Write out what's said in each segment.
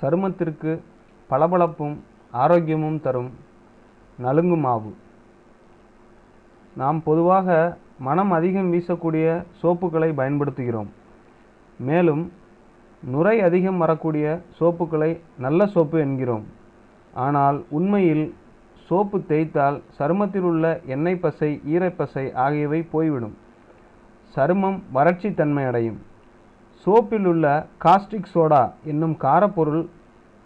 சருமத்திற்கு பளபளப்பும் ஆரோக்கியமும் தரும் நலுங்கு மாவு. நாம் பொதுவாக மனம் அதிகம் வீசக்கூடிய சோப்புகளை பயன்படுத்துகிறோம். மேலும் நுரை அதிகம் வரக்கூடிய சோப்புகளை நல்ல சோப்பு என்கிறோம். ஆனால் உண்மையில் சோப்பு தேய்த்தால் சருமத்தில் உள்ள எண்ணெய் பசை ஈரப்பசை ஆகியவை போய்விடும். சருமம் வறட்சி தன்மை அடையும் சோப்பில் உள்ள காஸ்டிக் சோடா என்னும் காரப்பொருள்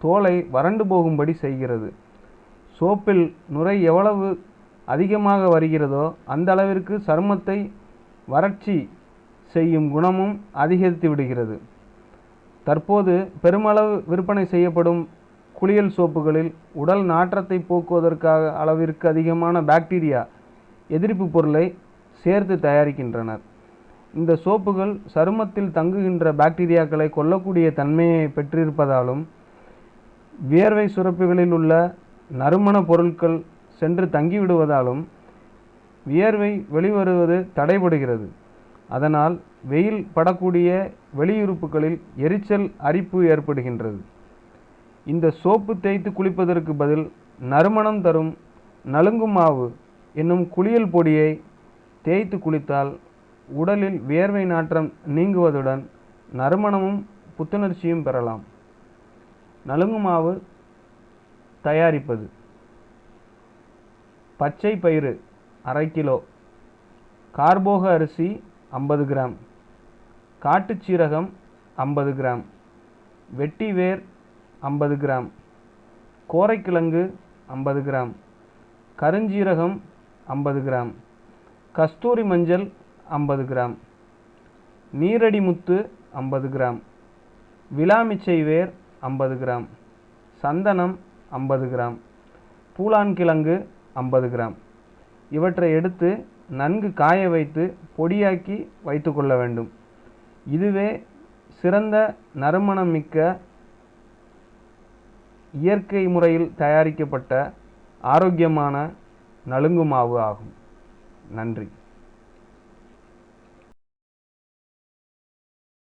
தோலை வறண்டு போகும்படி செய்கிறது. சோப்பில் நுரை எவ்வளவு அதிகமாக வருகிறதோ அந்த அளவிற்கு சருமத்தை வறட்சி செய்யும் குணமும் அதிகரித்து விடுகிறது. தற்போது பெருமளவு விற்பனை செய்யப்படும் குளியல் சோப்புகளில் உடல் நாற்றத்தை போக்குவதற்காக அளவிற்கு அதிகமான பாக்டீரியா எதிர்ப்பு பொருளை சேர்த்து தயாரிக்கின்றனர். இந்த சோப்புகள் சருமத்தில் தங்குகின்ற பாக்டீரியாக்களை கொல்லக்கூடிய தன்மையை பெற்றிருப்பதாலும் வியர்வை சுரப்பிகளில் உள்ள நறுமண பொருட்கள் சென்று தங்கிவிடுவதாலும் வியர்வை வெளிவருவது தடைபடுகிறது. அதனால் வெயில் படக்கூடிய வெளியுறுப்புகளில் எரிச்சல் அரிப்பு ஏற்படுகின்றது. இந்த சோப்பு தேய்த்து குளிப்பதற்கு பதில் நறுமணம் தரும் நலுங்கு மாவு என்னும் குளியல் பொடியை தேய்த்து குளித்தால் உடலில் வியர்வை நாற்றம் நீங்குவதுடன் நறுமணமும் புத்துணர்ச்சியும் பெறலாம். நலுங்கு மாவு தயாரிப்பது. பச்சை பயிறு அரை கிலோ. கார்போக அரிசி ஐம்பது கிராம். காட்டுச்சீரகம் ஐம்பது கிராம். வெட்டி வேர் ஐம்பது கிராம். கோரைக்கிழங்கு ஐம்பது கிராம். கருஞ்சீரகம் ஐம்பது கிராம். கஸ்தூரி மஞ்சள் ஐம்பது கிராம். நீரடி முத்து ஐம்பது கிராம். விலாமிச்சை வேர் ஐம்பது கிராம். சந்தனம் ஐம்பது கிராம். பூலான் கிழங்கு ஐம்பது கிராம். இவற்றை எடுத்து நன்கு காய வைத்து பொடியாக்கி வைத்துக்கொள்ள வேண்டும். இதுவே சிறந்த நறுமணம் மிக்க இயற்கை முறையில் தயாரிக்கப்பட்ட ஆரோக்கியமான நலுங்கு மாவு ஆகும். நன்றி.